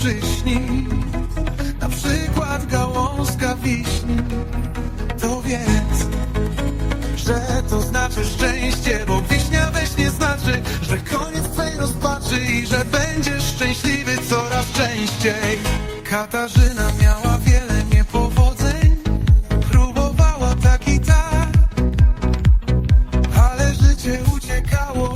przyśni. Na przykład gałązka wiśni. To wiedz, że to znaczy szczęście Bo wiśnia we śnie znaczy, że koniec twej rozpaczy I że będziesz szczęśliwy coraz częściej. Katarzyna miała wiele niepowodzeń Próbowała tak i tak ale życie uciekało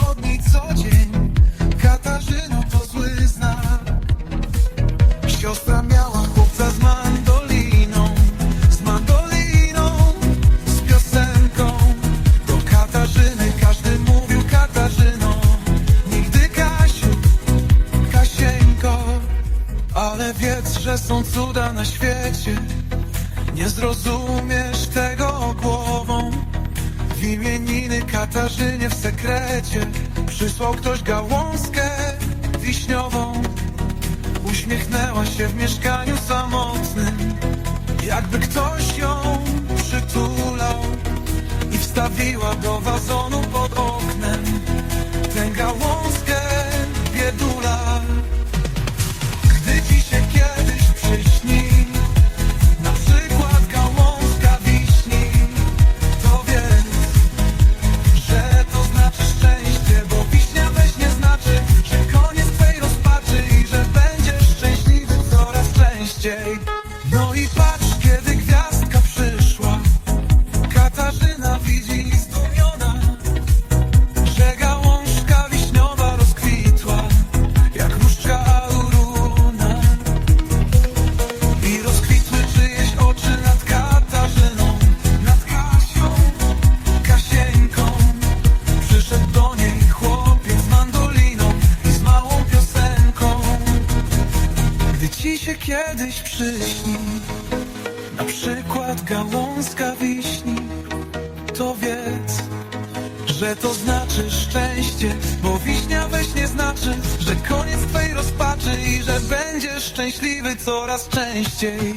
są cuda na świecie. Nie zrozumiesz tego głową. W imieniny Katarzynie w sekrecie Przysłał ktoś gałązkę wiśniową. Uśmiechnęła się w mieszkaniu samotnym Jakby ktoś ją przytulał I wstawiła do wazonu No i patrz, kiedy Się kiedyś przyśni, na przykład gałązka wiśni, to wiedz, że to znaczy szczęście, bo wiśnia we śnie znaczy, że koniec twej rozpaczy i że będziesz szczęśliwy coraz częściej.